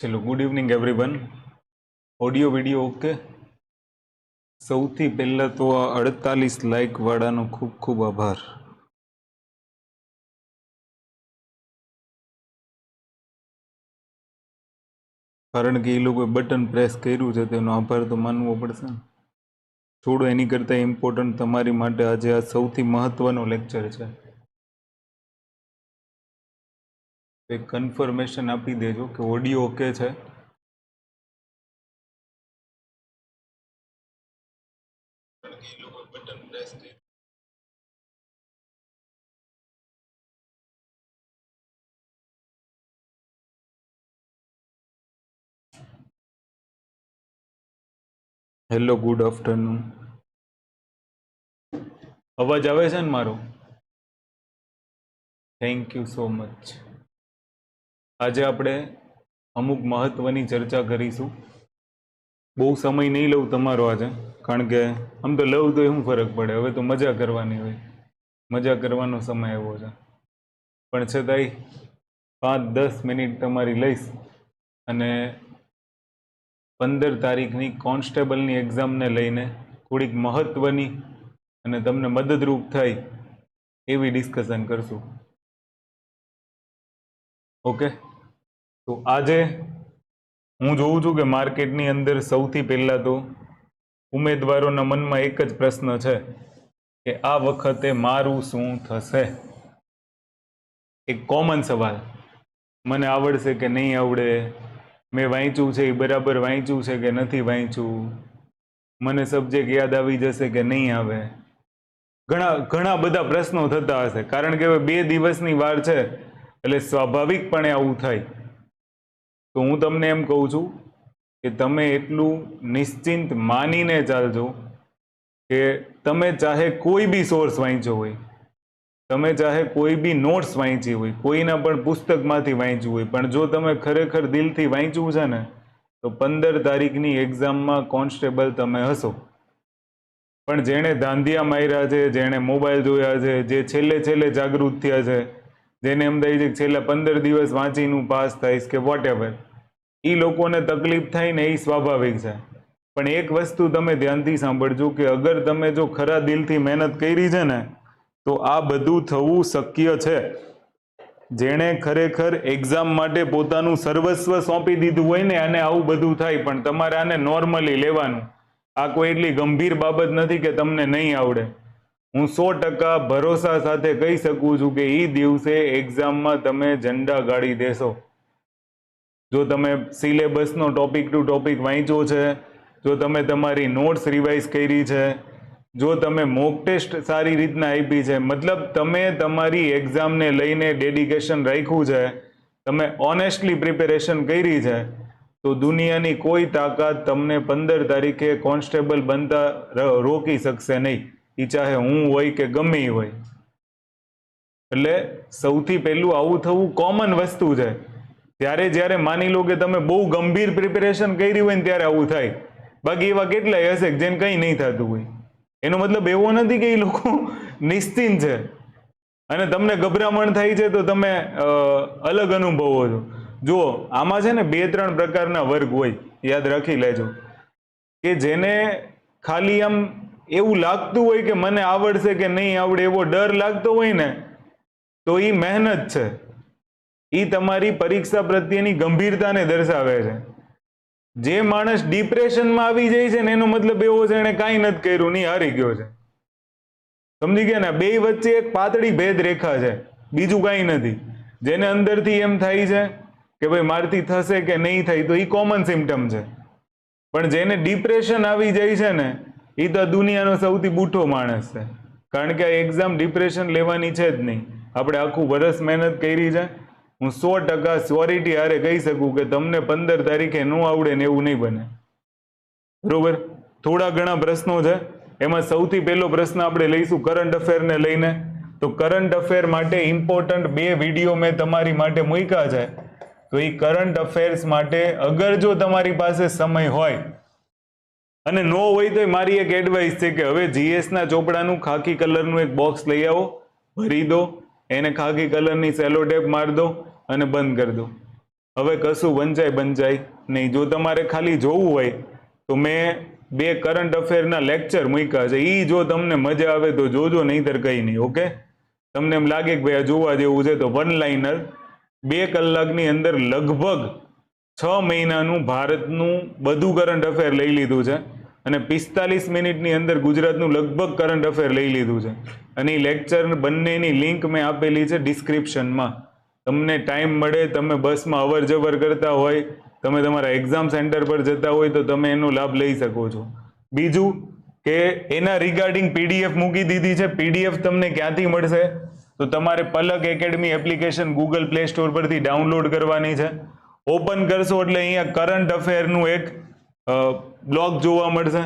ચલો good evening everyone audio video okay. સૌથી પહેલાં તો આ અડતાલીસ લાઇકવાળાનો ખૂબ ખૂબ આભાર. કારણ કે એ લોકોએ બટન પ્રેસ કર્યું છે, તેનો આભાર તો માનવો પડશે. ને થોડો એની કરતાં ઇમ્પોર્ટન્ટ તમારી માટે આજે આ સૌથી મહત્ત્વનો લેક્ચર છે. એક કન્ફર્મેશન આપી દેજો કે ઓડિયો ઓકે છે. હેલો ગુડ આફ્ટરનૂન અવાજ આવે છે ને મારો? થેન્ક યુ સો મચ આજે આપણે અમુક મહત્વની ચર્ચા કરીશું. બહુ સમય નહીં લઉં તમારો આજે, કારણ કે આમ તો લઉં તો શું ફરક પડે? હવે તો મજા કરવાની હોય. મજા કરવાનો સમય આવ્યો છે. પણ છતાંય પાંચ દસ મિનિટ તમારી લઈશ અને પંદર તારીખની કોન્સ્ટેબલની એક્ઝામને લઈને થોડીક મહત્વની અને તમને મદદરૂપ થાય એવી ડિસ્કશન કરશું. ઓકે. તો આજે હું જોઉં છું કે માર્કેટની અંદર સૌથી પહેલાં તો ઉમેદવારોના મનમાં એક જ પ્રશ્ન છે કે આ વખતે મારું શું થશે? એક કોમન સવાલ. મને આવડશે કે નહીં આવડે? મેં વાંચ્યું છે એ બરાબર વાંચ્યું છે કે નથી વાંચ્યું? મને સબ્જેક્ટ યાદ આવી જશે કે નહીં આવે? ઘણા ઘણા બધા પ્રશ્નો થતા હશે. કારણ કે હવે બે દિવસની વાર છે. એટલે સ્વાભાવિકપણે આવું થાય. તો હું તમને એમ કહું છું કે તમે એટલું નિશ્ચિંત માનીને ચાલજો કે તમે ચાહે કોઈ બી સોર્સ વાંચ્યો હોય, તમે ચાહે કોઈ બી નોટ્સ વાંચી હોય, કોઈના પણ પુસ્તકમાંથી વાંચ્યું હોય, પણ જો તમે ખરેખર દિલથી વાંચ્યું છે ને, તો પંદર તારીખની એક્ઝામમાં કોન્સ્ટેબલ તમે હશો. પણ જેણે ધાંધિયા માર્યા છે, જેણે મોબાઈલ જોયા છે, જે છેલ્લે છેલ્લે જાગૃત થયા છે જેને એમ થાય છે કે છેલ્લા પંદર દિવસ વાંચીનું પાસ થઈશ કે વોટ એવર એ લોકોને તકલીફ થાય ને એ સ્વાભાવિક છે. પણ એક વસ્તુ તમે ધ્યાનથી સાંભળજો કે અગર તમે જો ખરા દિલથી મહેનત કરી છે ને, તો આ બધું થવું શક્ય છે. જેણે ખરેખર એક્ઝામ માટે પોતાનું સર્વસ્વ સોંપી દીધું હોય ને, અને આવું બધું થાય, પણ તમારે આને નોર્મલી લેવાનું. આ કોઈ એટલી ગંભીર બાબત નથી કે તમને નહીં આવડે. હું સો ટકા ભરોસા સાથે કહી શકું છું કે એ દિવસે એક્ઝામમાં તમે ઝંડા ગાડી દેશો. જો તમે સિલેબસનો ટોપિક ટુ ટોપિક વાંચ્યો છે, જો તમે તમારી નોટ્સ રિવાઇઝ કરી છે, જો તમે મોક ટેસ્ટ સારી રીતના આપી છે, મતલબ તમે તમારી એક્ઝામને લઈને ડેડિકેશન રાખ્યું છે, તમે ઓનેસ્ટલી પ્રિપેરેશન કરી છે, તો દુનિયાની કોઈ તાકાત તમને પંદર તારીખે કોન્સ્ટેબલ બનતા રોકી શકશે નહીં. એ ચાહે હું હોય કે ગમે એ હોય. એટલે સૌથી પહેલું આવું થવું કોમન વસ્તુ છે. ત્યારે જ્યારે માની લો કે તમે બહુ ગંભીર પ્રિપેરેશન કરી હોય ને ત્યારે આવું થાય. બાકી એવા કેટલાય હશે જેને કંઈ નહીં થતું હોય. એનો મતલબ એવો નથી કે એ લોકો નિશ્ચિંત છે. અને તમને ગભરામણ થાય છે તો તમે અલગ અનુભવો છો. જુઓ, આમાં છે ને બે, ત્રણ પ્રકારના વર્ગ હોય. યાદ રાખી લેજો. કે જેને ખાલી આમ એવું લાગતું હોય કે મને આવડશે કે નહીં આવડે, એવો ડર લાગતો હોય ને, તો એ મહેનત છે. એ તમારી પરીક્ષા પ્રત્યેની ગંભીરતાને દર્શાવે છે. જે માણસ ડિપ્રેશનમાં આવી જાય છે ને, એનો મતલબ એવો છે એને કાંઈ નથી કર્યું નહીં હારી ગયો છે. સમજી ગયા ને? બે વચ્ચે એક પાતળી ભેદ રેખા છે. બીજું કાંઈ નથી. જેને અંદરથી એમ થાય છે કે ભાઈ મારથી થશે કે નહીં થાય, તો એ કોમન સિમ્ટમ છે. પણ જેને ડિપ્રેશન આવી જાય છે ને એ તો દુનિયાનો સૌથી બૂઠો માણસ છે. કારણ કે આ એક્ઝામ ડિપ્રેશન લેવાની છે જ નહીં. આપણે આખું વરસ મહેનત કરી છે. હું સો ટકા સ્યોરિટી હારે કહી શકું કે તમને પંદર તારીખે ન આવડે ને એવું નહીં બને. બરોબર? થોડા ઘણા પ્રશ્નો છે. એમાં સૌથી પહેલો પ્રશ્ન આપણે લઈશું કરંટ અફેરને લઈને. તો કરંટ અફેર માટે ઇમ્પોર્ટન્ટ બે વીડિયો મેં તમારી માટે મૂક્યા છે. તો એ કરંટ અફેર્સ માટે અગર જો તમારી પાસે સમય હોય અને નો હોય તો મારી એક એડવાઇસ છે કે હવે GS ના ચોપડાનું ખાકી કલરનું એક બોક્સ લઈ આવો, ભરી દો, એને ખાકી કલરની સેલો ટેપ માર દો અને બંધ કરી દો. હવે કશું વંચાય બંચાય નહીં. જો તમારે ખાલી જોવું હોય તો મેં બે કરંટ અફેરના લેક્ચર મૂક્યા છે. એ જો તમને મજા આવે તો જોજો, નહીંતર કંઈ નહીં, ઓકે? તમને એમ લાગે કે ભાઈ જોવા જેવું છે તો વન લાઇનર બે કલાકની અંદર લગભગ છ મહિનાનું ભારતનું બધું કરંટ અફેર લઈ લીધું છે. અને પિસ્તાલીસ મિનિટની અંદર ગુજરાતનું લગભગ કરંટ અફેર લઈ લીધું છે. અને એ લેક્ચર બંનેની લિંક મેં આપેલી છે ડિસ્ક્રિપ્શનમાં તમને ટાઈમ મળે, તમે બસમાં અવર જવર કરતા હોય, તમે તમારા એક્ઝામ સેન્ટર પર જતા હોય, તો તમે એનો લાભ લઈ શકો છો. બીજું કે એના રિગાર્ડિંગ પીડીએફ મૂકી દીધી છે. પીડીએફ તમને ક્યાંથી મળશે? તો તમારે Palak academy application Google play store પરથી ડાઉનલોડ કરવાની છે. ઓપન કરશો એટલે અહીંયા કરંટ અફેરનું એક બ્લોગ જોવા મળશે.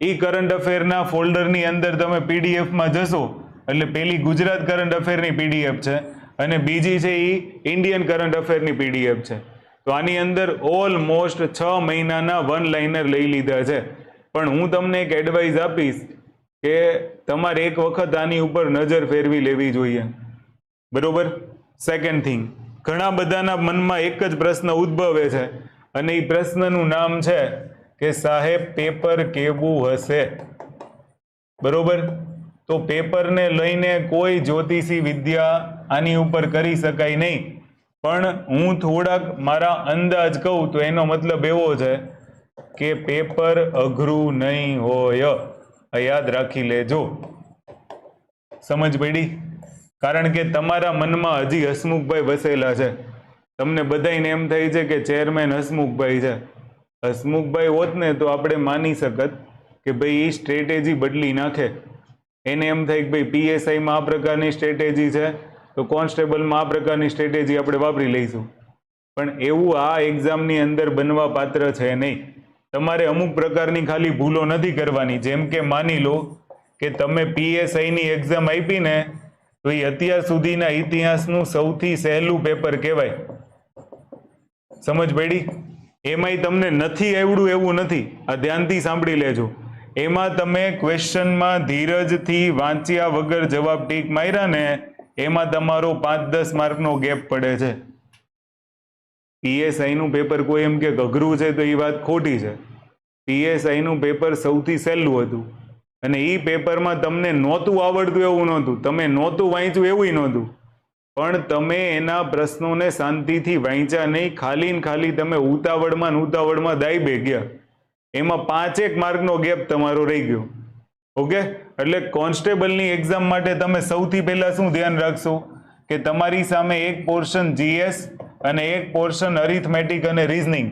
એ કરંટ અફેરના ફોલ્ડરની અંદર તમે પીડીએફમાં જશો, એટલે પેલી ગુજરાત કરંટ અફેરની પીડીએફ છે અને બીજી છે એ ઇન્ડિયન કરંટ અફેરની પીડીએફ છે. તો આની અંદર ઓલમોસ્ટ છ મહિનાના વન લાઇનર લઈ લીધા છે. પણ હું તમને એક એડવાઇસ આપીશ કે તમારે એક વખત આની ઉપર નજર ફેરવી લેવી જોઈએ. બરોબર? સેકન્ડ થિંગ ઘણા બધાના મનમાં એક જ પ્રશ્ન ઉદ્ભવે છે અને એ પ્રશ્નનું નામ છે કે સાહેબ પેપર કેવું હશે? બરોબર? તો પેપરને લઈને કોઈ જ્યોતિષી વિદ્યા આની ઉપર કરી શકાય નહીં. પણ હું થોડાક મારા અંદાજ કહું તો એનો મતલબ એવો છે કે પેપર અઘરું નહીં હોય. યાદ રાખી લેજો. સમજ પડી? કારણ કે તમારા મનમાં હજી હસમુખભાઈ વસેલા છે. તમને બધાને એમ થાય છે કે ચેરમેન હસમુખભાઈ છે. હસમુખભાઈ હોત ને તો આપણે માની શકત કે ભાઈ એ સ્ટ્રેટેજી બદલી નાખે. એને એમ થાય કે ભાઈ પીએસઆઈમાં આ પ્રકારની સ્ટ્રેટેજી છે, તો કોન્સ્ટેબલમાં આ પ્રકારની સ્ટ્રેટેજી આપણે વાપરી લઈશું. પણ એવું આ એક્ઝામની અંદર બનવા પાત્ર છે નહીં. તમારે અમુક પ્રકારની ખાલી ભૂલો નથી કરવાની. જેમ કે માની લો કે તમે પીએસઆઈની એક્ઝામ આપી ને તો એ અત્યાર સુધીના ઇતિહાસનું સૌથી સહેલું પેપર કહેવાય. સમજ પડી? એમાંય તમને નથી આવડું એવું નથી. આ ધ્યાનથી સાંભળી લેજો. એમાં તમે ક્વેશ્ચનમાં ધીરજથી વાંચ્યા વગર જવાબ ટીક માર્યા ને, એમાં તમારો પાંચ દસ માર્કનો ગેપ પડે છે. પીએસઆઈનું પેપર કોઈ એમ કે ગઘરું છે તો એ વાત ખોટી છે. પીએસઆઈનું પેપર સૌથી સહેલું હતું. અને એ પેપરમાં તમને નહોતું આવડતું એવું નહોતું. તમે નહોતું વાંચ્યું એવું નહોતું. પણ તમે એના પ્રશ્નોને શાંતિથી વાંચ્યા નહીં. ખાલી ને ખાલી તમે ઉતાવળમાં ને ઉતાવળમાં દાઈબે ગયા એમાં પાંચેક માર્કનો ગેપ તમારો રહી ગયો. ઓકે? એટલે કોન્સ્ટેબલની એક્ઝામ માટે તમે સૌથી પહેલાં શું ધ્યાન રાખશો? કે તમારી સામે એક પોર્શન જીએસ અને એક પોર્શન અરિથમેટિક અને રિઝનિંગ.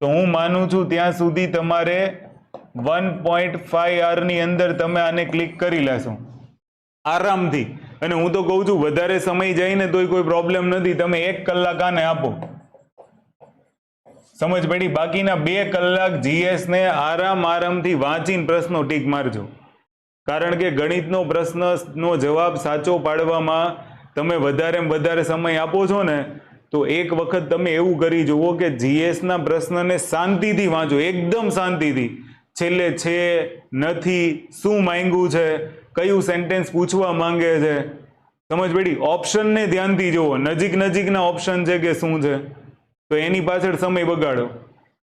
તો હું માનું છું ત્યાં સુધી તમારે વન પોઈન્ટ ફાઈવ આરની અંદર તમે આને ક્લિક કરી લેશો. આરામથી. અને હું તો કહું છું, વધારે સમય જાય ને તોય કોઈ પ્રોબ્લેમ નથી. તમે એક કલાક આને આપો. સમજ પડી? બાકીના બે કલાક જીએસ ને આરામ આરામથી વાંચીને પ્રશ્નો ટીક મારજો. કારણ કે ગણિતનો પ્રશ્નનો જવાબ સાચો પાડવામાં તમે વધારે વધારે સમય આપો છો ને, તો એક વખત તમે એવું કરી જુઓ કે જીએસના પ્રશ્નને શાંતિથી વાંચો. એકદમ શાંતિથી. છેલ્લે છે નથી, શું માંગ્યું છે? કયું સેન્ટેન્સ પૂછવા માંગે છે? સમજ પડી? ઓપ્શનને ધ્યાનથી જુઓ. નજીક નજીકના ઓપ્શન છે કે શું છે? તો એની પાછળ સમય બગાડો.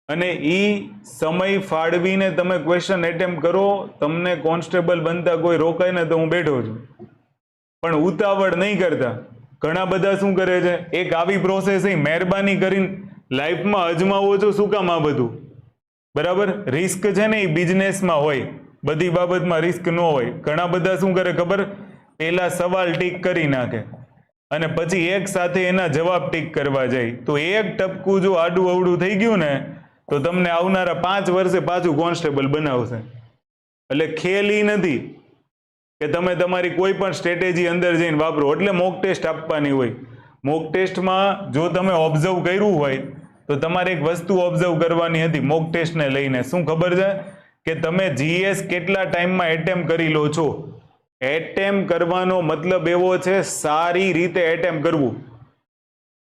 અને એ સમય ફાળવીને તમે ક્વેશ્ચન એટેમ્પ કરો, તમને કોન્સ્ટેબલ બનતા કોઈ રોકાય ને તો હું બેઠો છું. પણ ઉતાવળ નહીં કરતા. ઘણા બધા શું કરે છે? એક આવી પ્રોસેસ મહેરબાની કરીને લાઈફમાં અજમાવો છો શું કામ આ બધું? બરાબર? રિસ્ક છે ને એ બિઝનેસમાં હોય. બધી બાબતમાં રિસ્ક ન હોય. ઘણા બધા શું કરે ખબર? પહેલા સવાલ ટીક કરી નાખે. અને પછી એક સાથે એના જવાબ ટીક કરવા જાય. તો એક ટપકું જો આડું અવડું થઈ ગયું ને, તો તમને આવનારા પાંચ વર્ષે પાછું કોન્સ્ટેબલ બનાવશે. એટલે ખેલ ઈ નથી કે તમે તમારી કોઈ પણ સ્ટ્રેટેજી અંદર જઈને વાપરો. એટલે મોક ટેસ્ટ આપવાની હોય. મોક ટેસ્ટમાં જો તમે ઓબ્ઝર્વ કર્યું હોય, તો તમારે એક વસ્તુ ઓબ્ઝર્વ કરવાની હતી. મોક ટેસ્ટને લઈને. શું ખબર છે? કે તમે જીએસ કેટલા ટાઈમમાં એટેમ્પ કરી લો છો? એટેમ્પ કરવાનો મતલબ એવો છે, સારી રીતે એટેમ્પ કરવું.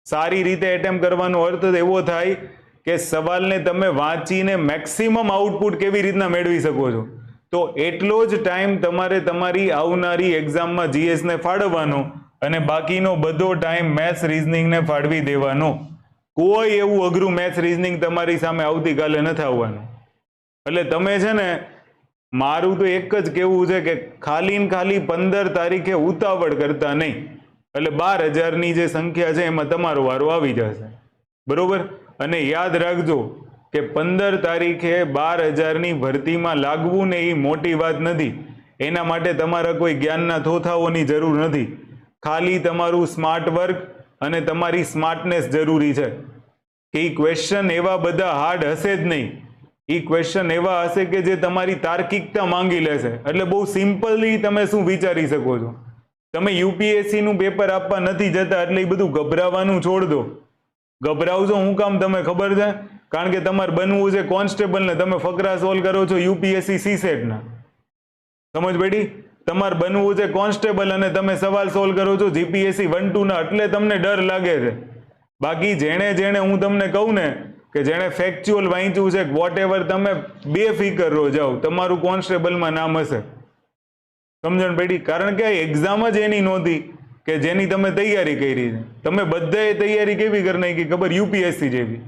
સારી રીતે એટેમ્પ કરવાનો અર્થ એવો થાય કે સવાલને તમે વાંચીને મેક્સિમમ આઉટપુટ કેવી રીતના મેળવી શકો છો? તો એટલો જ ટાઈમ તમારે તમારી આવનારી એક્ઝામમાં જીએસને ફાળવવાનો અને બાકીનો બધો ટાઈમ મેથ્સ રિઝનિંગને ફાળવી દેવાનો. કોઈ એવું અઘરું મેથ્સ રિઝનિંગ તમારી સામે આવતીકાલે નથી આવવાનું એટલે તમે છે ને, મારું તો એક જ કેવું છે કે ખાલી ને ખાલી પંદર તારીખે ઉતાવળ કરતા નહીં. એટલે બાર હજારની જે સંખ્યા છે એમાં તમારો વારો આવી જશે. બરોબર? અને યાદ રાખજો કે પંદર તારીખે બાર હજારની ભરતીમાં લાગવું ને એ મોટી વાત નથી. એના માટે તમારા કોઈ જ્ઞાનના થોથાઓની જરૂર નથી. ખાલી તમારું સ્માર્ટ વર્ક અને તમારી સ્માર્ટનેસ જરૂરી છે. કે એ ક્વેશ્ચન એવા બધા હાર્ડ હશે જ નહીં. એ ક્વેશ્ચન એવા હશે કે જે તમારી તાર્કિકતા માંગી લેશે. એટલે બહુ સિમ્પલી તમે શું વિચારી શકો છો? તમે યુપીએસસી નું પેપર આપવા નથી જતા એટલે એ બધું ગભરાવાનું છોડ દો. ગભરાવજો, હું કામ તમે ખબર છે? કારણ કે તમારે બનવું છે કોન્સ્ટેબલ ને તમે ફકરા સોલ્વ કરો છો યુપીએસસી સી ના. સમજ પડી? તમારે બનવું છે કોન્સ્ટેબલ અને તમે સવાલ સોલ્વ કરો છો જીપીએસસી વન ટુ ના, એટલે તમને ડર લાગે છે. બાકી જેણે જેણે હું તમને કહું ને કે જેણે ફેક્ચ્યુઅલ વાંચ્યું છે વોટ એવર તમે બે ફિકર રહો જાઓ, તમારું કોન્સ્ટેબલમાં નામ હશે. સમજણ પડી? કારણ કે એક્ઝામ જ એની નહોતી કે જેની તમે તૈયારી કરી છે. તમે બધાએ તૈયારી કેવી કરી નાખી? ખબર? યુપીએસસી જેવી.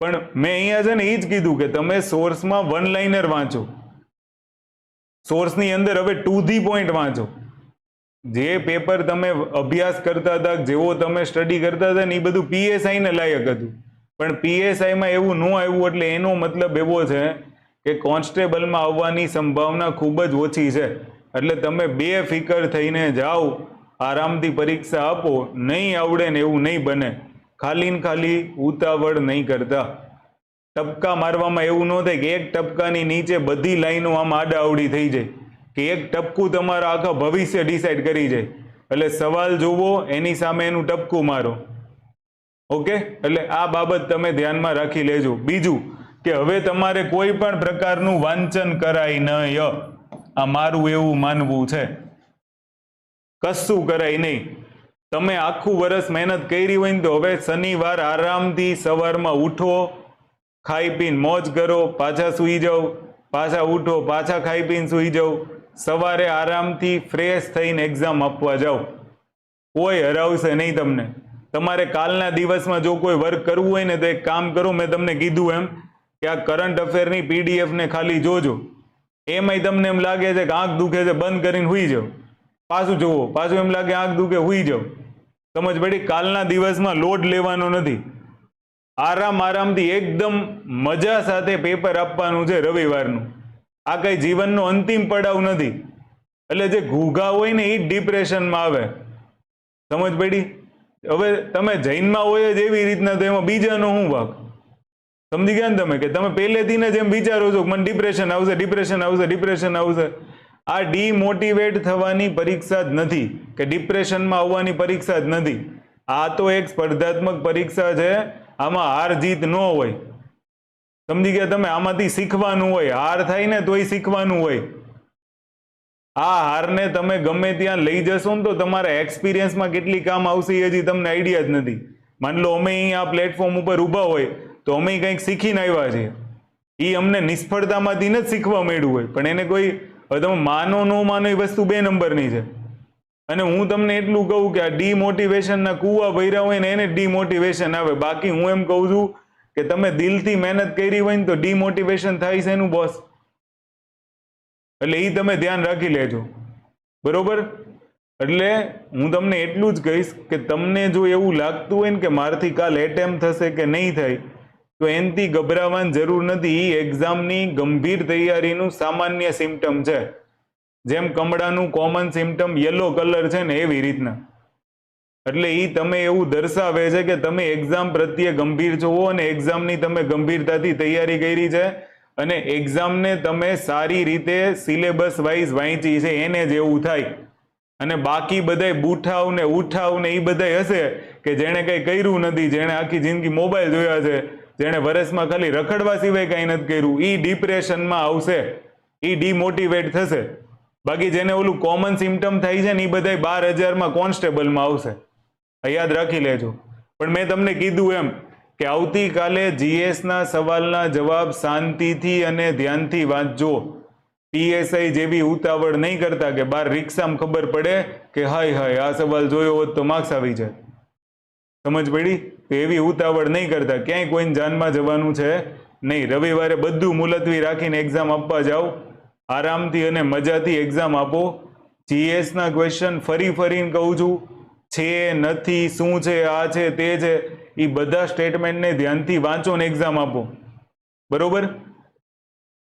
પણ મેં અહીંયા છે ને એ જ કીધું કે તમે સોર્સમાં વન લાઇનર વાંચો. સોર્સની અંદર હવે ટુ ધી પોઈન્ટ વાંચો. જે પેપર તમે અભ્યાસ કરતા હતા, જેવો તમે સ્ટડી કરતા હતા ને એ બધું પીએસઆઈને લાયક હતું. પણ પીએસઆઈમાં એવું ન આવ્યું એટલે એનો મતલબ એવો છે કે કોન્સ્ટેબલમાં આવવાની સંભાવના ખૂબ જ ઓછી છે. એટલે તમે બે ફિકર થઈને જાઓ, આરામથી પરીક્ષા આપો, નહીં આવડે ને એવું નહીં બને. ખાલી ને ખાલી ઉતાવળ નહીં કરતા. ટપકા મારવામાં એવું ન થાય કે એક ટપકાની નીચે બધી લાઈનો આમ આડાઆવડી થઈ જાય. કે એક ટપકું તમારા આખા ભવિષ્ય ડિસાઈડ કરી જાય. એટલે સવાલ જોવો એની સામે એનું ટપકું મારો. ઓકે? એટલે આ બાબત તમે ધ્યાનમાં રાખી લેજો. બીજું કે હવે તમારે કોઈ પણ પ્રકારનું વાંચન કરાય નહીં આ મારું એવું માનવું છે. કશું કરાય નહીં. તમે આખું વર્ષ મહેનત કરી હોય ને તો હવે શનિવાર આરામથી સવારમાં ઉઠો, ખાઈ પીને મોજ કરો, પાછા સૂઈ જાઓ, પાછા ઉઠો, પાછા ખાઈ પીને સૂઈ જાઓ, સવારે આરામથી ફ્રેશ થઈને એક્ઝામ આપવા જાઓ. કોઈ હરાવશે નહીં તમને. તમારે કાલના દિવસમાં જો કોઈ વર્ક કરવું હોય ને તો એક કામ કરો, મેં તમને કીધું એમ કે આ કરંટ અફેરની પીડીએફ ને ખાલી જોજો. એમાંય તમને એમ લાગે છે કે આંખ દુખે છે, બંધ કરીને હુઈ જાઓ. પાછું જોવો પાછું એમ લાગે આંખ દુખે, હુઈ જાઓ. સમજ પડી? કાલના દિવસમાં લોડ લેવાનો નથી. આરામ આરામથી એકદમ મજા સાથે પેપર આપવાનું છે રવિવારનું. આ કઈ જીવનનો અંતિમ પડાવ નથી. એટલે જે ઘૂઘા હોય ને એ ડિપ્રેશનમાં આવે. સમજ પડી? હવે તમે જૈનમાં હોય જ એવી રીતના તો એમાં બીજાનો શું વાક સમજી ગયા ને તમે કે તમે પહેલેથી ને જેમ વિચારો છો મને ડિપ્રેશન આવશે ડિપ્રેશન આવશે ડિપ્રેશન આવશે. આ ડીમોટિવેટ થવાની પરીક્ષા જ નથી કે ડિપ્રેશનમાં આવવાની પરીક્ષા જ નથી. આ તો એક સ્પર્ધાત્મક પરીક્ષા છે, આમાં હાર જીત ન હોય. સમજી ગયા તમે? આમાંથી શીખવાનું હોય, હાર થાય ને તોય શીખવાનું હોય. આ હારને તમે ગમે ત્યાં લઈ જશો ને તો તમારા એક્સપિરિયન્સમાં કેટલી કામ આવશે એ હજી તમને આઈડિયા જ નથી. માની લો અમે અહીં આ પ્લેટફોર્મ ઉપર ઊભા હોય તો અમે કંઈક શીખીને આવ્યા છીએ. એ અમને નિષ્ફળતામાંથી જ શીખવા મળ્યું હોય, પણ એને કોઈ, હવે તમે માનો ન માનો એ વસ્તુ બે નંબરની છે. અને હું તમને એટલું કહું કે આ ડીમોટિવેશનના કૂવા ભર્યા હોય ને એને ડીમોટિવેશન આવે. બાકી હું એમ કહું છું કે તમે દિલથી મહેનત કરી હોય ને તો ડીમોટિવેશન થાય છે એનું બોસ એટલે એ તમે ધ્યાન રાખી લેજો. બરોબર? એટલે હું તમને એટલું જ કહીશ કે તમને જો એવું લાગતું હોય ને કે મારથી કાલ એટેમ્પ થશે કે નહીં થાય, તો એનથી ગભરાવાની જરૂર નથી. એ એક્ઝામની ગંભીર તૈયારીનું સામાન્ય સિમ્ટમ છે. જેમ કમળાનું કોમન સિમ્ટમ યલો કલર છે ને એવી રીતના. એટલે એ તમે એવું દર્શાવે છે કે તમે એક્ઝામ પ્રત્યે ગંભીર છો અને એક્ઝામની તમે ગંભીરતાથી તૈયારી કરી છે. અને એક્ઝામને તમે સારી રીતે સિલેબસ વાઇઝ વાંચી છે, એને જ એવું થાય. અને બાકી બધાય બુઠાવ ને ઉઠાવ ને એ બધાય હશે કે જેણે કંઈ કર્યું નથી, જેણે આખી જિંદગી મોબાઈલ જોયા છે, જેણે વર્ષમાં ખાલી રખડવા સિવાય કંઈ નથી કર્યું એ ડિપ્રેશનમાં આવશે. એ ડિમોટિવેટ થશે. બાકી જેને ઓલું કોમન સિમ્ટમ થાય છે ને એ બધાય બાર હજારમાં કોન્સ્ટેબલમાં આવશે. યાદ રાખી લેજો. પણ મેં તમને કીધું એમ કે આવતીકાલે જીએસના સવાલના જવાબ શાંતિથી અને ધ્યાનથી વાંચજો. પીએસઆઈ જેવી ઉતાવળ નહીં કરતા કે બાર રિક્ષામાં ખબર પડે કે હાય હાય, આ સવાલ જોયો હોત તો માર્ક્સ આવી જાય. સમજ પડી? તો એવી ઉતાવળ નહીં કરતા. ક્યાંય કોઈને જાનમાં જવાનું છે નહીં. રવિવારે બધું મુલતવી રાખીને એક્ઝામ આપવા જાઓ. આરામથી અને મજાથી એક્ઝામ આપો. જીએસના ક્વેશ્ચન ફરી ફરીને કહું છું. છે, નથી, શું છે, આ છે, તે છે. એ બધા સ્ટેટમેન્ટને ધ્યાનથી વાંચો ને એક્ઝામ આપો. બરોબર?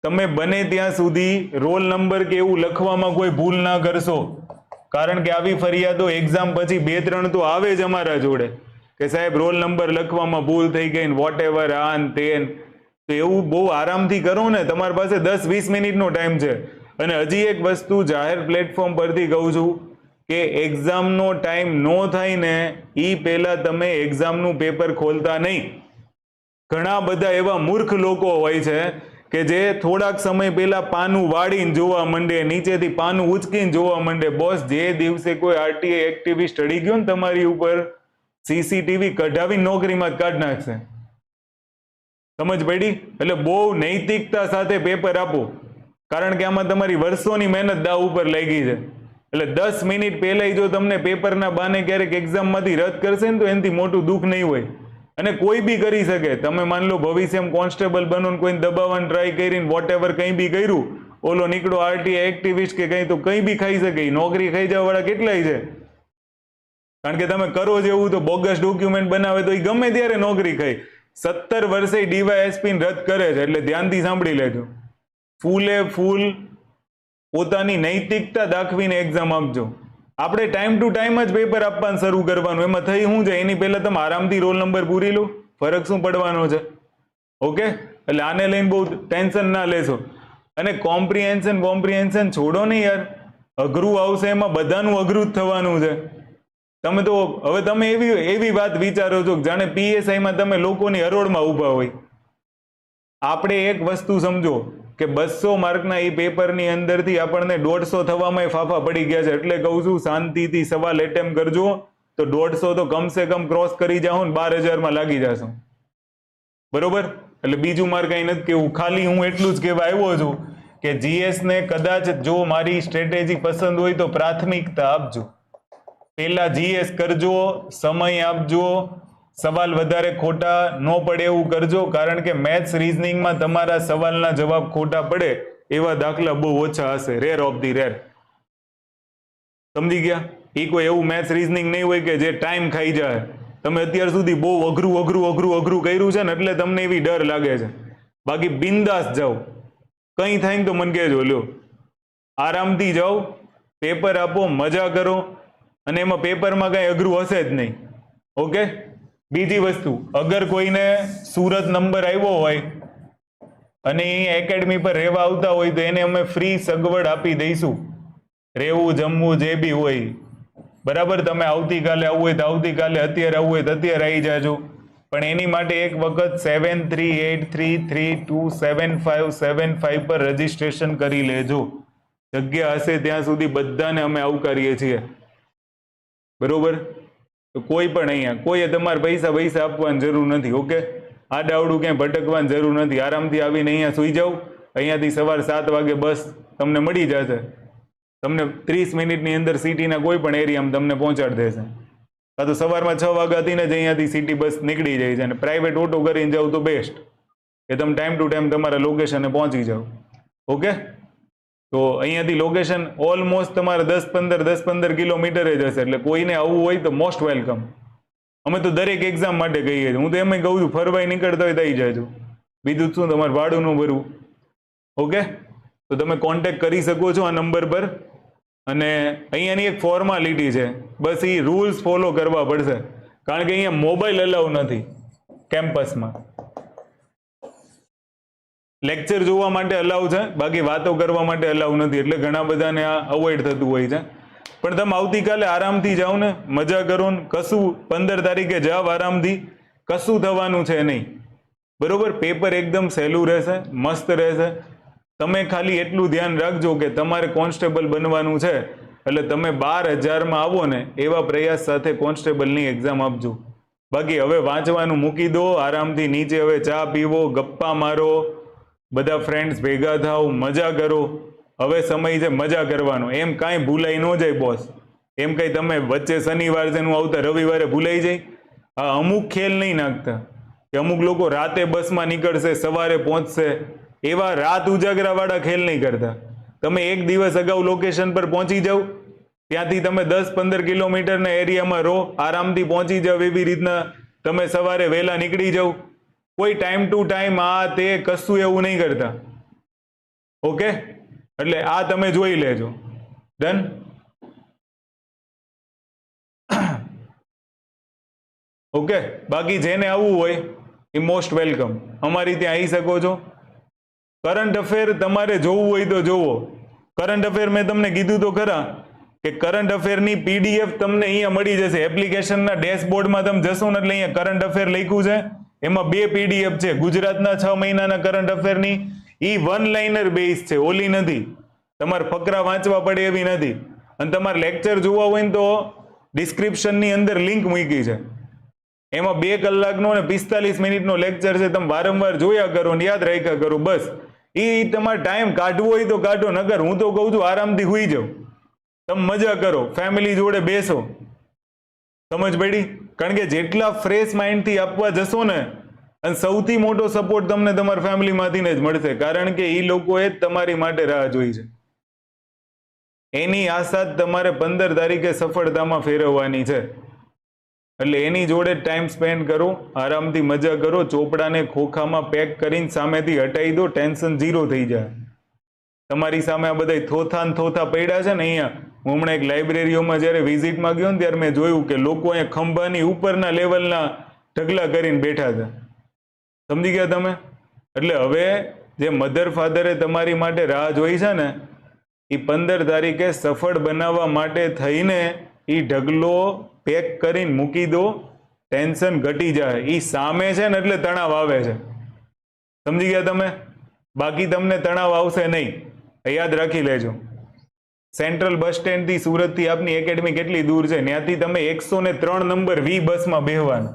તમે બને ત્યાં સુધી રોલ નંબર કે એવું લખવામાં કોઈ ભૂલ ના કરશો. કારણ કે આવી ફરિયાદો એક્ઝામ પછી બે ત્રણ તો આવે જ અમારા જોડે. કે સાહેબ રોલ નંબર લખવામાં ભૂલ થઈ ગઈ ને વોટ એવર આન તેન તો એવું બહુ આરામથી કરો ને. તમારી પાસે દસ વીસ મિનિટનો ટાઈમ છે. અને હજી એક વસ્તુ જાહેર પ્લેટફોર્મ પરથી કહું છું. કે એક્ઝામનો ટાઈમ નો થાય ને એ પહેલાં તમે એક્ઝામનું પેપર ખોલતા નહીં. ઘણા બધા એવા મૂર્ખ લોકો હોય છે કે જે થોડાક સમય પહેલાં પાનું વાળીને જોવા માંડે, નીચેથી પાનું ઉચકીને જોવા માંડે. બોસ જે દિવસે કોઈ આરટીએ એક્ટિવિસ્ટ અડી ગયો ને તમારી ઉપર, સીસીટીવી કઢાવી નોકરીમાં કાઢ નાખશે. સમજ પડી? એટલે બહુ નૈતિકતા સાથે પેપર આપો. કારણ કે આમાં તમારી વર્ષોની મહેનત દાવ ઉપર લાગી છે. એટલે દસ મિનિટ પહેલા જો તમને પેપરના બાને ક્યારેક એક્ઝામમાંથી રદ કરશે ને તો એનાથી મોટું દુઃખ નહીં હોય. અને કોઈ બી કરી શકે. તમે માન લો ભવિષ્યમાં કોન્સ્ટેબલ બનો ને કોઈને દબાવવાનું ટ્રાય કરીને વોટ એવર કંઈ બી કર્યું, ઓલો નીકળો આરટીઆઈ એક્ટિવિસ્ટ કે કંઈ તો કંઈ બી ખાઈ શકે. નોકરી ખાઈ જવાવાળા કેટલાય છે? કારણ કે તમે કરો જેવું તો બોગસ ડોક્યુમેન્ટ બનાવે તો એ ગમે ત્યારે નોકરી ખાઈ સત્તર વર્ષે ડીવાયએસપી રદ કરે છે. એટલે ધ્યાનથી સાંભળી લેજો. ફૂલે ફૂલ પોતાની નૈતિકતા દાખવીને એક્ઝામ આપજો. આપણે ટાઈમ ટુ ટાઈમ જ પેપર આપવાનું શરૂ કરવાનું. એમાં થઈ શું છે? એની પહેલાં તમે આરામથી રોલ નંબર પૂરી લો. ફરક શું પડવાનો છે? ઓકે એટલે આને લઈને બહુ ટેન્શન ના લેશો. અને કોમ્પ્રિહેન્શન કોમ્પ્રિહેન્શન છોડો ને યાર. અઘરું આવશે એમાં બધાનું અઘરું જ થવાનું છે. તમે તો, હવે તમે એવી એવી વાત વિચારો છો કે જાણે પીએસઆઈમાં તમે લોકોની હરોળમાં ઊભા હોય. આપણે એક વસ્તુ સમજો. કે બસો માર્કના એ પેપરની અંદરથી આપણને દોઢસો થવામાં ફાફા પડી ગયા છે. એટલે કહું છું, શાંતિથી સવાલ એટેમ કરજો. તો દોઢસો તો કમસે કમ ક્રોસ કરી જાઓ ને બાર હજારમાં લાગી જશો. બરોબર? એટલે બીજું મારે કંઈ નથી કેવું. ખાલી હું એટલું જ કહેવા આવ્યો છું કે જીએસ ને કદાચ જો મારી સ્ટ્રેટેજી પસંદ હોય તો પ્રાથમિકતા આપજો. પેલા જીએસ કરજો, સમય આપજો સવાલ વધારે ખોટા ન પડે એવું કરજો, કારણ કે મેથ્સ રીઝનિંગમાં તમારા સવાલના જવાબ ખોટા પડે, એવા દાખલા બહુ ઓછા હશે. રેર ઓફ ધી રેર સમજી ગયા? એ કોઈ એવું મેથ્સ રીઝનિંગ નહીં હોય કે જે ટાઈમ ખાઈ જાય. તમે અત્યાર સુધી બહુ અઘરું અઘરું અઘરું અઘરું કર્યું છે ને, એટલે તમને એવી ડર લાગે છે. બાકી બિંદાસ જાઓ. કંઈ થાય ને તો મને કહેજો, લ્યો. આરામથી જાઓ પેપર આપો, મજા કરો, અને એમાં પેપરમાં કાંઈ અઘરું હશે જ નહીં. ઓકે બીજી વસ્તુ, અગર કોઈને સુરત નંબર આવ્યો હોય અને એ એકેડમી પર રહેવા આવતા હોય તો એને અમે ફ્રી સગવડ આપી દઈશું. રહેવું, જમવું, જે બી હોય. બરાબર, તમે આવતીકાલે આવવું હોય તો આવતીકાલે અત્યારે આવવું હોય તો અત્યારે આવી જાજો. પણ એની માટે એક વખત seven three eight three three two seven five seven five પર રજીસ્ટ્રેશન કરી લેજો. જગ્યા હશે ત્યાં સુધી બધાને અમે આવકારીએ છીએ. બરોબર? તો કોઈ પણ અહીંયા, કોઈએ તમારે પૈસા પૈસા આપવાની જરૂર નથી, ઓકે? આડાવડું ક્યાંય ભટકવાની જરૂર નથી. આરામથી આવીને અહીંયા સુઈ જાઓ. અહીંયાથી સવાર સાત વાગે બસ તમને મળી જશે. તમને ત્રીસ મિનિટની અંદર સિટીના કોઈ પણ એરિયામાં તમને પહોંચાડી દેશે. કાં તો સવારમાં છ વાગ્યાથી ને જ અહીંયાથી સિટી બસ નીકળી જાય છે અને પ્રાઇવેટ ઓટો કરીને જાવ તો બેસ્ટ કે તમે ટાઈમ ટુ ટાઈમ તમારા લોકેશને પહોંચી જાઓ. ઓકે? તો અહીંયાથી લોકેશન ઓલમોસ્ટ તમારે દસ પંદર દસ પંદર કિલોમીટર જ હશે. એટલે કોઈને આવવું હોય તો મોસ્ટ વેલકમ અમે તો દરેક એક્ઝામ માટે કહીએ છીએ. હું તો એમ કહું છું ફરવાઈ નીકળતા હોય આવી જાજો. બીજું શું, તમારે ભાડું ન ભરવું. ઓકે? તો તમે કોન્ટેક કરી શકો છો આ નંબર પર. અને અહીંયાની એક ફોર્માલિટી છે. બસ એ રૂલ્સ ફોલો કરવા પડશે. કારણ કે અહીંયા મોબાઈલ અલાઉ નથી. કેમ્પસમાં લેક્ચર જોવા માટે અલાઉ છે, બાકી વાતો કરવા માટે અલાઉ નથી. એટલે ઘણા બધાને આ અવોઇડ થતું હોય છે. પણ તમે આવતીકાલે આરામથી જાઓ ને, મજા કરો ને, કશું પંદર તારીખે જાઓ આરામથી, કશું થવાનું છે નહીં. બરોબર? પેપર એકદમ સહેલું રહેશે, મસ્ત રહેશે. તમે ખાલી એટલું ધ્યાન રાખજો કે તમારે કોન્સ્ટેબલ બનવાનું છે. એટલે તમે બાર હજારમાં આવો ને, એવા પ્રયાસ સાથે કોન્સ્ટેબલની એક્ઝામ આપજો. બાકી હવે વાંચવાનું મૂકી દો, આરામથી નીચે હવે ચા પીવો, ગપ્પા મારો બધા ફ્રેન્ડ્સ ભેગા થાવ મજા કરો. હવે સમય છે મજા કરવાનો. એમ કાંઈ ભૂલાઈ ન જાય બોસ એમ કંઈ તમે વચ્ચે શનિવાર છે હું આવતા રવિવારે ભૂલાઈ જાય. આ અમુક ખેલ નહીં નાખતા. કે અમુક લોકો રાતે બસમાં નીકળશે, સવારે પહોંચશે. એવા રાત ઉજાગરાવાળા ખેલ નહીં કરતા. તમે એક દિવસ અગાઉ લોકેશન પર પહોંચી જાઓ. ત્યાંથી તમે દસ પંદર કિલોમીટરના એરિયામાં રહો. આરામથી પહોંચી જાઓ એવી રીતના તમે સવારે વહેલા નીકળી જાઓ. કોઈ ટાઈમ ટુ ટાઈમ આ તે કશું એવું નહીં કરતા. ઓકે એટલે આ તમે જોઈ લેજો. ડન ઓકે બાકી જેને આવવું હોય, એ મોસ્ટ વેલકમ અમારી ત્યાં આવી શકો છો. કરંટ અફેર તમારે જોવું હોય તો જોવો. કરંટ અફેર મેં તમને કીધું તો ખરા કે કરંટ અફેરની પીડીએફ તમને અહીંયા મળી જશે. એપ્લિકેશનના ડેશબોર્ડમાં તમે જશો ને એટલે અહીંયા કરંટ અફેર લખ્યું છે. એમાં બે પીડીએફ છે. ગુજરાતના છ મહિનાના કરંટ અફેરની ઈ વન લાઇનર બેઝ છે. ઓલી નથી. તમારે ફકરા વાંચવા પડે એવી નથી. અને તમારે લેક્ચર જોવા હોય ને તો ડિસ્ક્રિપ્શનની અંદર લિંક મૂકી છે. એમાં બે કલાકનો અને પિસ્તાલીસ મિનિટનો લેક્ચર છે. તમે વારંવાર જોયા કરો ને યાદ રાખ્યા કરો. બસ. એ તમારે ટાઈમ કાઢવો હોય તો કાઢો નગર હું તો કહું છું આરામથી હોઈ જાઉં તમે મજા કરો. ફેમિલી જોડે બેસો. સમજ પડી? કારણ કે જેટલા ફ્રેશ માઇન્ડથી આપવા જશો ને, અને સૌથી મોટો સપોર્ટ તમને તમારા ફેમિલીમાંથીને જ મળશે. કારણ કે એ લોકોએ તમારી માટે રાહ જોઈ છે. એની આશા જ તમારે પંદર તારીખે સફળતામાં ફેરવવાની છે. એટલે એની જોડે ટાઈમ સ્પેન્ડ કરો, આરામથી મજા કરો, ચોપડાને ખોખામાં પેક કરીને સામેથી હટાવી દો ટેન્શન ઝીરો થઈ જાય. તમારી સામે આ બધા થોથા ને થોથા પડ્યા છે ને અહીંયા. હું હમણાં એક લાઇબ્રેરીઓમાં જ્યારે વિઝિટમાં ગયો ને ત્યારે મેં જોયું કે લોકો અહીંયા ખંભાની ઉપરના લેવલના ઢગલા કરીને બેઠા છે. સમજી ગયા તમે? એટલે હવે જે મધર ફાધરે તમારી માટે રાહ જોઈ છે ને એ પંદર તારીખે સફળ બનાવવા માટે થઈને એ ઢગલો પેક કરીને મૂકી દો, ટેન્શન ઘટી જાય. એ સામે છે ને એટલે તણાવ આવે છે. સમજી ગયા તમે? બાકી તમને તણાવ આવશે નહીં. યાદ રાખી લેજો. સેન્ટ્રલ બસ સ્ટેન્ડથી સુરતથી આપની એકેડમી કેટલી દૂર છે? ત્યાંથી તમે એકસો ને ત્રણ નંબર વી બસમાં બેહવાનું.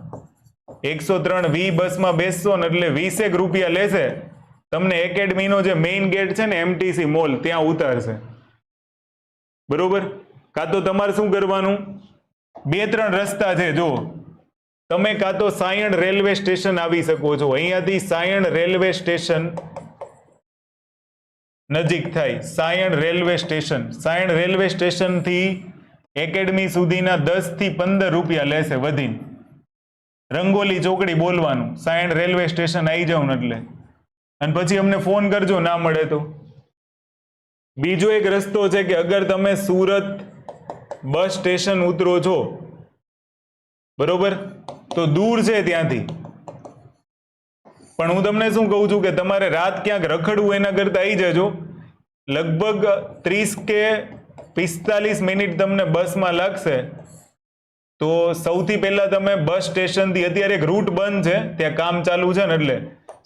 એકસો ત્રણ વી બસમાં બેસશો ને એટલે વીસેક રૂપિયા લેશે. તમને એકેડમીનો જે મેઇન ગેટ છે ને એમટીસી મોલ ત્યાં ઉતારશે. બરોબર? કાં તો તમારે શું કરવાનું? બે ત્રણ રસ્તા છે જો તમે કાં તો સાયણ રેલવે સ્ટેશન આવી શકો છો. અહીંયાથી સાયણ રેલવે સ્ટેશન નજીક થાય. Sayan railway station. Sayan railway સ્ટેશનથી એકેડમી સુધીના દસથી પંદર રૂપિયા લેશે વધીને. રંગોલી ચોકડી બોલવાનું. સાયણ રેલવે સ્ટેશન આવી ને એટલે. અને પછી અમને ફોન કરજો, ના મળે તો. બીજો એક રસ્તો છે કે અગર તમે સુરત બસ સ્ટેશન ઉતરો છો, બરોબર? તો દૂર છે ત્યાંથી. પણ હું તમને શું કહું છું કે તમારે રાત ક્યાંક રખડવું એના કરતાં આવી જજો. લગભગ ત્રીસ કે પિસ્તાલીસ મિનિટ તમને બસમાં લાગશે. તો સૌથી પહેલાં તમે બસ સ્ટેશનથી, અત્યારે એક રૂટ બંધ છે, ત્યાં કામ ચાલુ છે ને એટલે,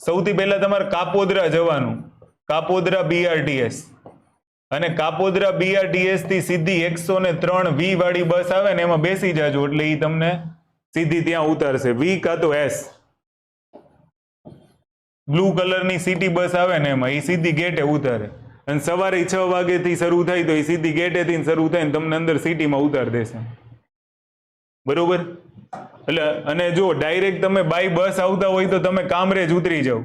સૌથી પહેલાં તમારે કાપોદરા જવાનું. કાપોદરા બીઆરટીએસ અને કાપોદરા બીઆરટીએસથી સીધી એકસો ને ત્રણ વી વાળી બસ આવે ને, એમાં બેસી જાજો એટલે એ તમને સીધી ત્યાં ઉતારશે. વી કાં તો એસ બ્લુ કલરની સિટી બસ આવે ને એમાં, એ સીધી ગેટે ઉતારે. અને સવારે છ વાગેથી શરૂ થાય તો એ સીધી ગેટેથી શરૂ થાય ને તમને અંદર સિટીમાં ઉતાર દેશે. બરોબર? એટલે, અને જો ડાયરેક્ટ તમે બાય બસ આવતા હોય તો તમે કામરેજ ઉતરી જાઓ.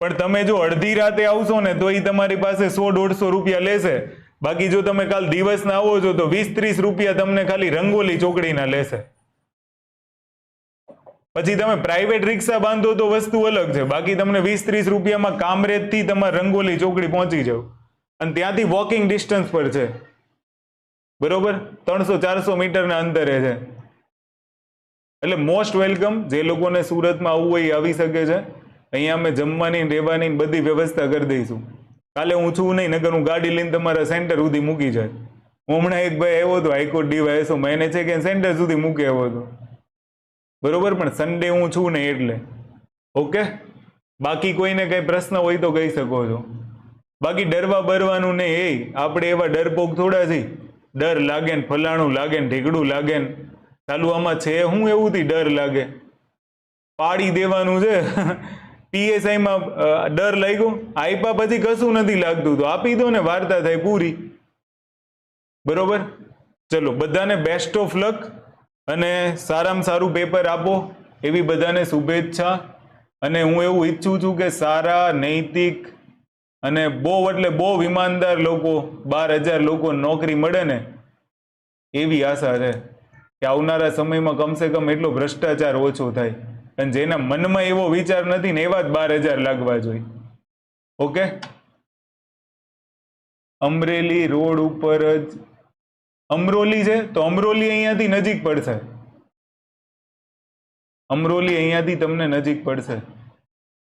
પણ તમે જો અડધી રાતે આવશો ને તો એ તમારી પાસે સો દોઢસો રૂપિયા લેશે. બાકી જો તમે કાલ દિવસના આવો છો તો વીસ ત્રીસ રૂપિયા તમને ખાલી રંગોલી ચોકડીના લેશે. પછી તમે પ્રાઇવેટ રિક્ષા બાંધો તો વસ્તુ અલગ છે. બાકી તમને વીસ ત્રીસ રૂપિયામાં કામરેજથી તમારે રંગોલી ચોકડી પહોંચી જાવ અને ત્યાંથી વોકિંગ ડિસ્ટન્સ પર છે. બરોબર? ત્રણસો ચારસો મીટરના અંતરે છે. એટલે મોસ્ટ વેલકમ જે લોકોને સુરતમાં આવવું હોય આવી શકે છે. અહીંયા અમે જમવાની રહેવાની બધી વ્યવસ્થા કરી દઈશું. કાલે હું છું નહીં નગર હું ગાડી લઈને તમારા સેન્ટર સુધી મૂકી જાય. હમણાં એક ભાઈ આવ્યો હતો હાઈકોર્ટ ડીવાયસો એને છે કે સેન્ટર સુધી મૂકી આવ્યો હતો. બરોબર? પણ સન્ડે હું છું ને એટલે. ઓકે બાકી કોઈને કંઈ પ્રશ્ન હોય તો કહી શકો છો. બાકી ડરવા બરવાનું નહીં, એ આપણે એવા ડરપોક થોડા છે. ડર લાગે ને ફલાણું લાગે ને ઢીકડું લાગે ને. ચાલુ આમાં છે હું એવું થી ડર લાગે? પાડી દેવાનું છે. પીએસઆઈમાં ડર લાગ્યો? આપ્યા પછી કશું નથી લાગતું તો આપી દો ને વાર્તા થાય પૂરી. બરોબર? ચલો, બધાને બેસ્ટ ઓફ લક અને સારામાં સારું પેપર આપો, એવી બધાને શુભેચ્છા. અને હું એવું ઈચ્છું છું કે સારા, નૈતિક અને બહુ એટલે બહુ ઈમાનદાર લોકો, બાર હજાર લોકો નોકરી મળે ને, એવી આશા છે કે આવનારા સમયમાં કમસે કમ એટલો ભ્રષ્ટાચાર ઓછો થાય. અને જેના મનમાં એવો વિચાર નથી ને, એવા જ બાર હજાર લાગવા જોઈએ. ઓકે? અમરેલી રોડ ઉપર જ અમરોલી છે, તો અમરોલી અહીંયાથી નજીક પડશે. અમરોલી અહીંયાથી તમને નજીક પડશે.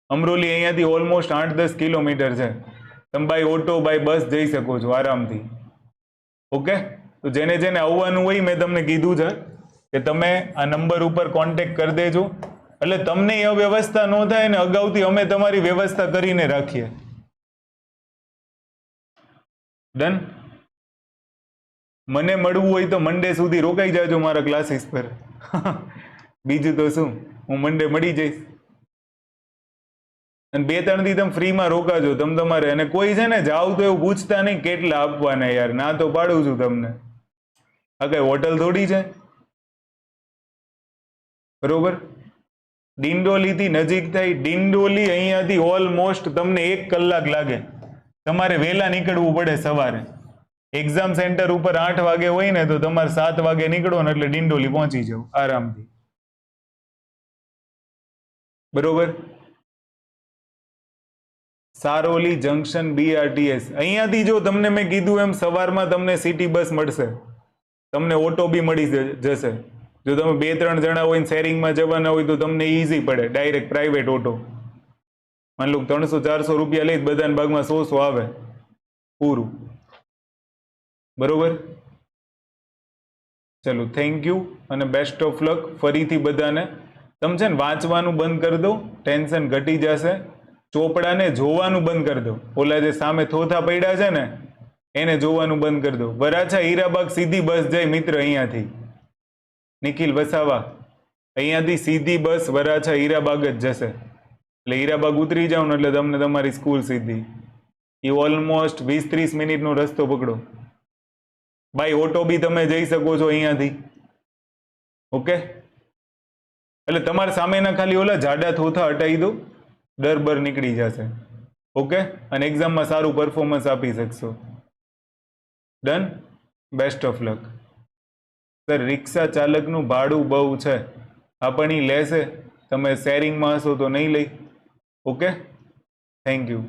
અમરોલી અહીંયાથી ઓલમોસ્ટ આઠ દસ કિલોમીટર છે. તમે બાય ઓટો બાય બસ જઈ શકો છો આરામથી. ઓકે? તો જેને જેને આવવાનું હોય મેં તમને કીધું છે કે તમે આ નંબર ઉપર કોન્ટેક કરી દેજો. એટલે તમને એ વ્યવસ્થા ન થાય ને અગાઉથી અમે તમારી વ્યવસ્થા કરીને રાખીએ. ડન મને મળવું હોય તો મંડે સુધી રોકાઈ જાજો મારા ક્લાસીસ પર. બીજું તો શું? હું મંડે મળી જઈશ. અને બે ત્રણથી તમે ફ્રીમાં રોકાજો તમ તમારે. અને કોઈ છે ને જાવ તો એવું પૂછતા નહીં કેટલા આપવાના યાર. ના તો પાડું છું તમને. આ કઈ હોટલ થોડી છે? બરોબર? ડિંડોલીથી નજીક થઈ ડિંડોલી અહીંયાથી ઓલમોસ્ટ તમને એક કલાક લાગે. તમારે વહેલા નીકળવું પડે સવારે. એક્ઝામ સેન્ટર ઉપર આઠ વાગે હોય ને તો તમારે સાત વાગે નીકળો ને એટલે ડિંડોલી પહોંચી જાવ આરામથી. બરોબર? સારોલી જંકશન બીઆરટીએસ અહીંયાથી જો તમને મેં કીધું એમ સવારમાં તમને સિટી બસ મળશે. તમને ઓટો બી મળી જશે. જો તમે બે ત્રણ જણા હોય ને શેરિંગમાં જવાના હોય તો તમને ઈઝી પડે. ડાયરેક્ટ પ્રાઇવેટ ઓટો માન લો ત્રણસો ચારસો રૂપિયા લઈ બધાના ભાગમાં સો સો આવે. પૂરું. બરોબર? ચલો થેન્ક યુ અને બેસ્ટ ઓફ લક ફરીથી બધાને. તમે છે ને વાંચવાનું બંધ કરી દો ટેન્શન ઘટી જશે. ચોપડાને જોવાનું બંધ કરી દો. ઓલા જે સામે થોથા પડ્યા છે ને, એને જોવાનું બંધ કરી દો. વરાછા હીરાબાગ સીધી બસ જાય મિત્ર અહીંયાથી. નિખિલ વસાવા, અહીંયાથી સીધી બસ વરાછા હીરાબાગ જ જશે. એટલે હીરાબાગ ઉતરી જાવ ને એટલે તમને તમારી સ્કૂલ સીધી. એ ઓલમોસ્ટ વીસ ત્રીસ મિનિટનો રસ્તો પકડો. બાય ઓટો બી તમે જઈ શકો છો અહીંયાથી. ઓકે એટલે તમારા સામેના ખાલી ઓલા જાડા થોથા હટાવી દો. ડરબર નીકળી જશે. ઓકે અને એક્ઝામમાં સારું પરફોર્મન્સ આપી શકશો. Done best of luck sir rickshaw ચાલકનું ભાડું બહુ છે. આપણી લેશે. તમે શેરિંગમાં હશો તો નહીં લઈ. Okay thank you